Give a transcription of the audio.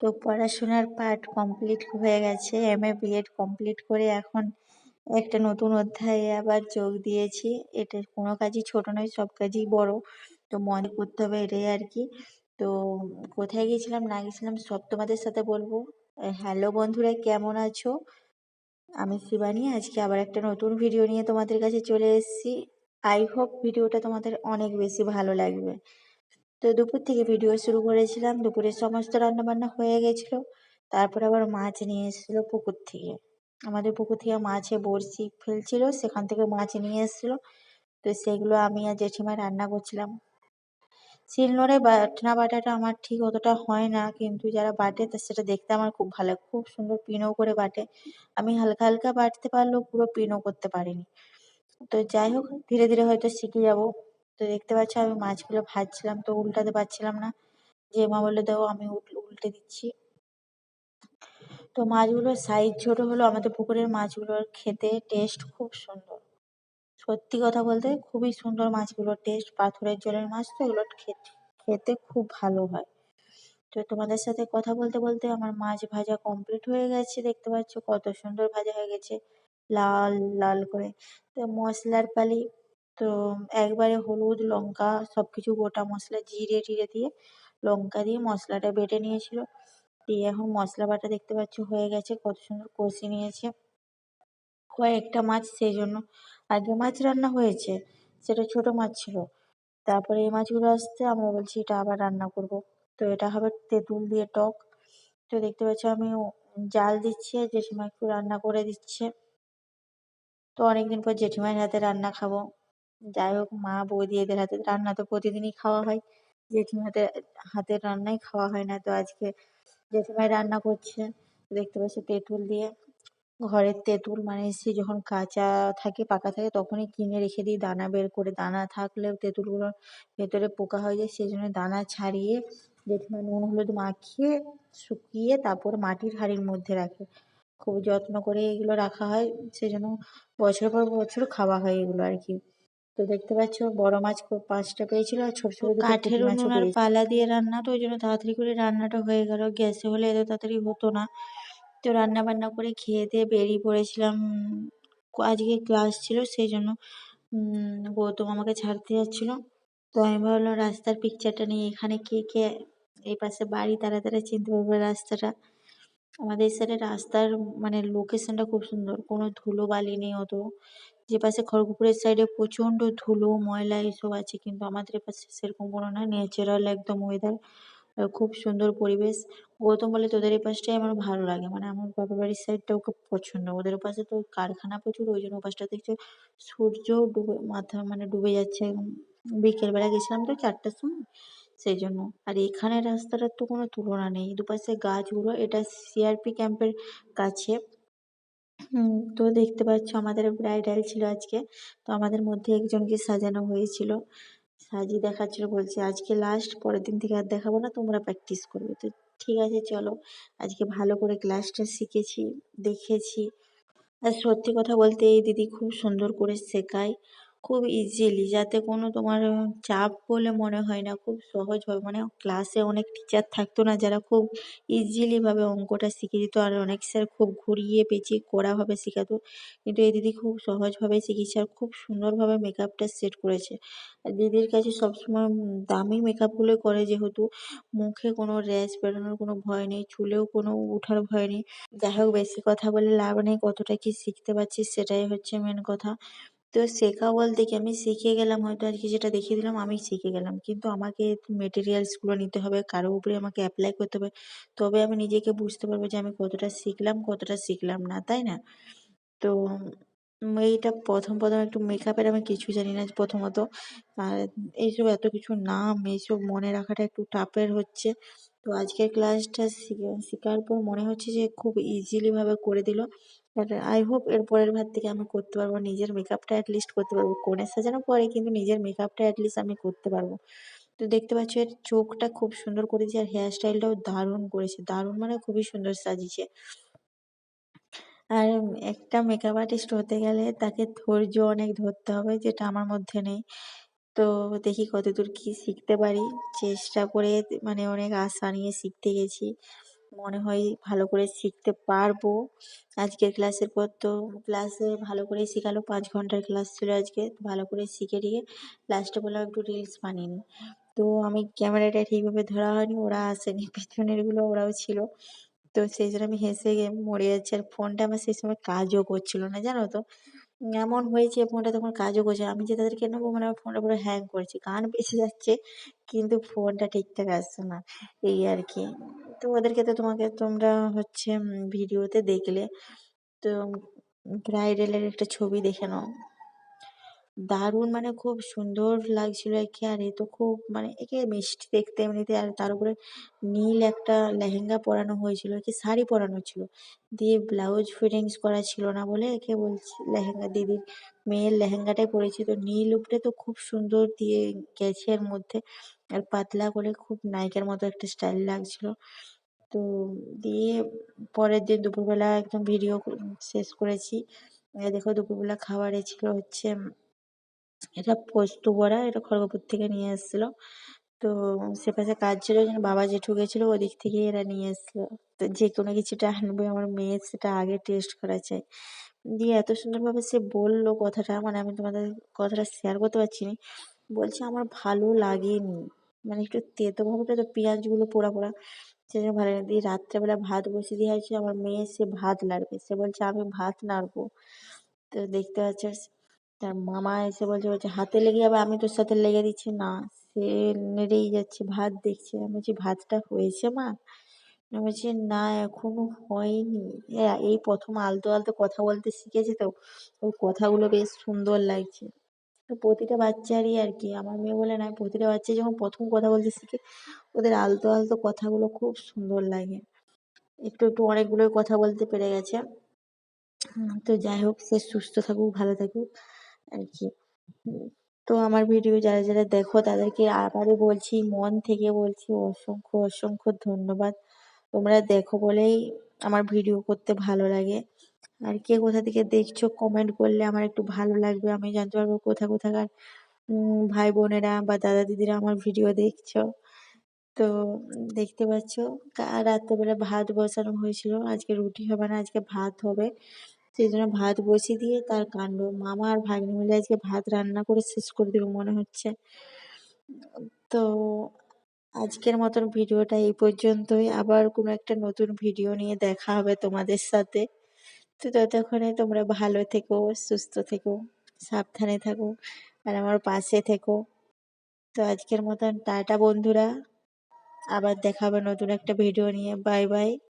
তো পড়াশোনার part complete হয়ে গেছে এম এ বিএড কমপ্লিট করে এখন একটা নতুন অধ্যায়ে আবার যোগ দিয়েছি। এটা কোনো কাজই ছোট নয়, সব কাজই বড়। তো মনে করতে হবে এটাই আর কি। তো কোথায় গেছিলাম না গেছিলাম সব তোমাদের সাথে বলব। হ্যালো বন্ধুরা, কেমন আছো? আমি শিবানী, আজকে আবার একটা নতুন ভিডিও নিয়ে তোমাদের কাছে চলে এসেছি। আই হোপ ভিডিওটা তোমাদের অনেক বেশি ভালো লাগবে। তো দুপুর থেকে ভিডিও শুরু করেছিলাম। দুপুরের সমস্ত রান্নাবান্না হয়ে গেছিল। তারপর আবার মাছ নিয়ে এসেছিল পুকুর থেকে। আমাদের পুকুর থেকে মাছে বড়শি ফেলছিল, সেখান থেকে মাছ নিয়ে এসেছিল। তো সেগুলো আমি আর জেঠিমা রান্না করছিলাম। শিলনোড়ায় বাটনা বাটাটা আমার ঠিক অতটা হয় না, কিন্তু যারা বাটে তা সেটা দেখতে আমার খুব ভালো খুব সুন্দর পিনও করে বাটে। আমি হালকা হালকা বাটতে পারলেও পুরো পিনও করতে পারিনি। তো যাই হোক, ধীরে ধীরে হয়তো শিখে যাব। তো দেখতে পাচ্ছ আমি মাছগুলো ভাজছিলাম, তো উল্টাতে পারছিলাম না। যে মা বলল দাও আমি উল্টে দিচ্ছি। তো মাছগুলোর সাইজ ছোট হলেও আমাদের পুকুরের মাছগুলোর খেতে টেস্ট খুব সুন্দর। সত্যি কথা বলতে খুবই সুন্দর মাছগুলোর টেস্ট পাথরের জলের মাছ তো এগুলো খেতে খুব ভালো হয়। তো তোমাদের সাথে কথা বলতে বলতে আমার মাছ ভাজা কমপ্লিট হয়ে গেছে। দেখতে পাচ্ছ কত সুন্দর ভাজা হয়ে গেছে, লাল লাল করে। তো মশলার পালি তো একবারে হলুদ, লঙ্কা সব কিছু গোটা মশলা জিরে টিরে দিয়ে লঙ্কা দিয়ে মশলাটা বেটে নিয়েছিল। দিয়ে এখন মশলা বাটা দেখতে পাচ্ছ হয়ে গেছে, কত সুন্দর কষি নিয়েছে। কয়েকটা মাছ সেই জন্য আগে মাছ রান্না হয়েছে সেটা ছোট মাছ ছিল। তারপরে এই মাছগুলো আসতে আমরা বলছি এটা আবার রান্না করব। তো এটা হবে তেঁতুল দিয়ে টক। তো দেখতে পাচ্ছ আমি জাল দিচ্ছি জেঠিমা একটু রান্না করে দিচ্ছে। তো অনেকদিন পর জেঠিমার হাতে রান্না খাব। যাই হোক মা বৌদি এদের হাতে রান্না তো প্রতিদিনই খাওয়া হয়। জেঠিমাদের হাতের রান্নাই খাওয়া হয় না। তো আজকে জেঠিমাই রান্না করছে। দেখতে পাচ্ছি তেঁতুল দিয়ে। ঘরের তেঁতুল মানে সে যখন কাঁচা থাকে, পাকা থাকে, তখনই কিনে রেখে দিই। দানা বের করে, দানা থাকলেও তেঁতুলগুলোর ভেতরে পোকা হয়ে যায়, সেই জন্য দানা ছাড়িয়ে জেঠিমা নুন, হলুদ মাখিয়ে, শুকিয়ে তারপর মাটির হাঁড়ির মধ্যে রাখে। খুব যত্ন করে এগুলো রাখা হয়। সেই জন্য বছর পর বছর খাওয়া হয় এগুলো আর কি। তো দেখতে পাচ্ছ বড় মাছ পাঁচটা পেয়েছিল আর ছোট ছোট কাঠের উনুন আর পালা দিয়ে রান্না তো ওই জন্য তাড়াতাড়ি করে রান্নাটা হয়ে গেল। গ্যাসে হলে এত তাড়াতাড়ি হতো না। তো রান্না বান্না করে খেয়ে দিয়ে বেরিয়ে পড়েছিলাম। আজকে ক্লাস ছিল সেই জন্য গৌতম আমাকে ছাড়তে যাচ্ছিল। তো আমি ভাবলাম রাস্তার পিকচারটা নিয়ে এখানে কে কে এই পাশে বাড়ি তারা তারা চিনতে পারবে রাস্তাটা। আমাদের সাইডে রাস্তার মানে লোকেশনটা খুব সুন্দর। কোনো ধুলো বালি নেই অত। যে পাশে খড়গপুরের -এ প্রচণ্ড ধুলো, ময়লা এসব আছে, কিন্তু আমাদের এপাশে সেরকম কোনো না ন্যাচারাল একদম ওয়েদার খুব সুন্দর পরিবেশ। গৌতম বলে, তোদের এই পাশটাই আমার ভালো লাগে। মানে আমার বাবার বাড়ির সাইডটাও খুব পছন্দ। ওদের ওপাশে তো কারখানা প্রচুর, ওই জন্য ওপাশটা পাশটা দেখছে সূর্য ডুবে, মাথা মানে ডুবে যাচ্ছে। একদম বিকেলবেলা গেছিলাম তো চারটার সময়, সেই জন্য। আর এখানের রাস্তাটার তো কোনো তুলনা নেই। দুপাশে গাছগুলো, এটা সিআরপি ক্যাম্পের কাছে। তো দেখতে পাচ্ছ আমাদের ব্রাইডাল ছিল আজকে। তো আমাদের মধ্যে একজনকে সাজানো হয়েছিল। সাজিয়ে দেখাচ্ছিল, বলছে, আজকে লাস্ট পরের দিন থেকে আর দেখাবো না, তোমরা প্র্যাকটিস করবে। তো ঠিক আছে, চলো। আজকে ভালো করে ক্লাসটা শিখেছি, দেখেছি। আর সত্যি কথা বলতে, এই দিদি খুব সুন্দর করে শেখায়। খুব ইজিলি যাতে কোনো তোমার চাপ বলে মনে হয় না। খুব সহজভাবে মানে ক্লাসে অনেক টিচার থাকতো না যারা খুব ইজিলিভাবে অঙ্কটা শিখিয়ে দিত। আর অনেক স্যার খুব ঘুরিয়ে পেঁচিয়ে কড়াভাবে শেখাতো। কিন্তু এই দিদি খুব সহজভাবে শিখিয়েছে আর খুব সুন্দরভাবে মেকআপটা সেট করেছে। আর দিদির কাছে সবসময় দামি মেকআপগুলোই করে যেহেতু মুখে কোনো র্যাশ বেরোনোর কোনো ভয় নেই, চুলেও কোনো ওঠার ভয় নেই। যাই হোক, বেশি কথা বলে লাভ নেই। কতটা কি শিখতে পারছি সেটাই হচ্ছে মেন কথা। তো শেখা বলতে কি আমি শিখে গেলাম হয়তো আজকে যেটা দেখিয়ে দিলাম, আমি শিখে গেলাম। কিন্তু আমাকে মেটেরিয়ালসগুলো নিতে হবে কারও উপরে আমাকে অ্যাপ্লাই করতে হবে। তবে আমি নিজেকে বুঝতে পারব যে আমি কতটা শিখলাম কতটা শিখলাম না, তাই না? তো এইটা প্রথম প্রথম একটু মেকআপের আমি কিছু জানি না প্রথমত। আর এইসব এত কিছু নাম, এইসব মনে রাখাটা একটু টাফের হচ্ছে। তো আজকের ক্লাসটা শেখার পর মনে হচ্ছে যে খুব ইজিলিভাবে করে দিল। আই হোপ এর পরের বার থেকে আমি করতে পারব, নিজের মেকআপটা অ্যাটলিস্ট করতে পারব। কনের সাজানো পরে কিন্তু নিজের মেকআপটা অ্যাটলিস্ট আমি করতে পারব। তো দেখতে পাচ্ছ, এর চোখটা খুব সুন্দর করেছে আর হেয়ার স্টাইলটাও দারুণ করেছে। দারুণ মানে খুবই সুন্দর সাজিয়েছে। আর একটা মেকআপ আর্টিস্ট হতে গেলে তাকে ধৈর্য অনেক ধরতে হবে, যেটা আমার মধ্যে নেই। তো দেখি কতদূর কি শিখতে পারি। চেষ্টা করে মানে অনেক আশা নিয়ে শিখতে গেছি। মনে হয় ভালো করে শিখতে পারব। আজকের ক্লাসের পর তো ক্লাসে ভালো করেই শেখালো, পাঁচ ঘণ্টার ক্লাস ছিল আজকে ভালো করে শিখে টিখে লাস্টে বললাম একটু রিলস বানিয়ে তো আমি ক্যামেরাটা ঠিকভাবে ধরা হয়নি, ওরা আসেনি পেছনেরগুলো ওরাও ছিল। তো সেই জন্য আমি হেসে মরে যাচ্ছি, আর ফোনটা আমার সেই সময় কাজও করছিল না, জানো তো? এমন হয়েছে, ফোনটা তখন কাজও করছে আমি যে তাদেরকে নেব মানে আমার ফোনটা পুরো হ্যাং করছে। গান বেজে যাচ্ছে, কিন্তু ফোনটা ঠিকঠাক আসছে না। এই আর কি। তো ওদেরকে তো তোমাকে, তোমরা হচ্ছে ভিডিওতে দেখলে। তো ব্রাইডালের একটা ছবি দেখে নাও। দারুণ মানে খুব সুন্দর লাগছিল একে, আর এ তো খুব মানে একে মিষ্টি দেখতে এমনিতে, আর তার উপরে নীল একটা লেহেঙ্গা পরানো হয়েছিল, একে শাড়ি পরানো ছিল। দিয়ে ব্লাউজ ফিটিংস করা ছিল না বলে একে বলছি, লেহেঙ্গা, দিদির মেয়ের লেহেঙ্গাটাই পরেছি। তো নীল উপরে তো খুব সুন্দর দিয়ে গেছে এর মধ্যে, আর পাতলা করে খুব নায়িকার মতো একটা স্টাইল লাগছিল। তো দিয়ে পরের দিন দুপুরবেলা একদম ভিডিও শেষ করেছি। দেখো দুপুরবেলা খাবারে ছিল হচ্ছে এটা পোস্ত বড়া, এটা খড়গপুর থেকে নিয়ে এসেছিল। তো সে পাশে কাজ ছিল জন্য বাবা জেঠু গেছিল, ওদিক থেকে এরা নিয়ে এসেছিল। তো যে কোনো কিছুটা আনবে, আমার মেয়ে সেটা আগে টেস্ট করা চাই দিয়ে এত সুন্দরভাবে সে বলল কথাটা মানে আমি তোমাদের কথাটা শেয়ার করতে পারছি না বলছে, আমার ভালো লাগেনি। মানে একটু তেতো ভাবটা, তো পেঁয়াজগুলো পোড়া পোড়া। জন্য ভালো লাগে দিয়ে রাত্রেবেলা ভাত বসিয়ে দিয়ে আছে আমার মেয়ে সে ভাত নাড়বে। সে বলছে, আমি ভাত নাড়বো। তো দেখতে পাচ্ছ তার মামা এসে বলছে বলছে, হাতে লেগে যাবে, আমি তোর সাথে লেগে দিচ্ছি। না, সে নেড়েই যাচ্ছে, ভাত দেখছে। আমি বলছি, ভাতটা হয়েছে মা? আমি বলছি, না, এখনও হয়নি। এই প্রথম আলতো আলতো কথা বলতে শিখেছে তো, ওর কথাগুলো বেশ সুন্দর লাগছে। তো প্রতিটা বাচ্চারই আর কি, আমার মেয়ে বলে না, প্রতিটা বাচ্চা যখন প্রথম কথা বলতে শিখে, ওদের আলতো আলতো কথাগুলো খুব সুন্দর লাগে। একটু একটু অনেকগুলোই কথা বলতে পেরে গেছে। তো যাই হোক, সে সুস্থ থাকুক, ভালো থাকুক। আর কি। তো আমার ভিডিও যারা যারা দেখো, তাদেরকে আবারও বলছি, মন থেকে বলছি অসংখ্য অসংখ্য ধন্যবাদ। তোমরা দেখো বলেই আমার ভিডিও করতে ভালো লাগে। আর কে কোথা থেকে দেখছ কমেন্ট করলে আমার একটু ভালো লাগবে। আমি জানতে পারব কোথা, কোথাকার ভাই বোনেরা বা দাদা দিদিরা আমার ভিডিও দেখছ। তো দেখতে পাচ্ছ রাত্রেবেলা ভাত বসানো হয়েছিল। আজকে রুটি হবে না, আজকে ভাত হবে। সেই জন্য ভাত বসিয়ে দিয়ে তার কাণ্ড, মামা আর ভাগ্নি মিলে আজকে ভাত রান্না করে শেষ করে দেবে মনে হচ্ছে। তো আজকের মতন ভিডিওটা এই পর্যন্তই। আবার কোনো একটা নতুন ভিডিও নিয়ে দেখা হবে তোমাদের সাথে। তো ততক্ষণে তোমরা ভালো থেকো, সুস্থ থেকো, সাবধানে থাকো আর আমার পাশে থেকো। তো আজকের মতন টাটা বন্ধুরা। আবার দেখা হবে নতুন একটা ভিডিও নিয়ে। Bye bye.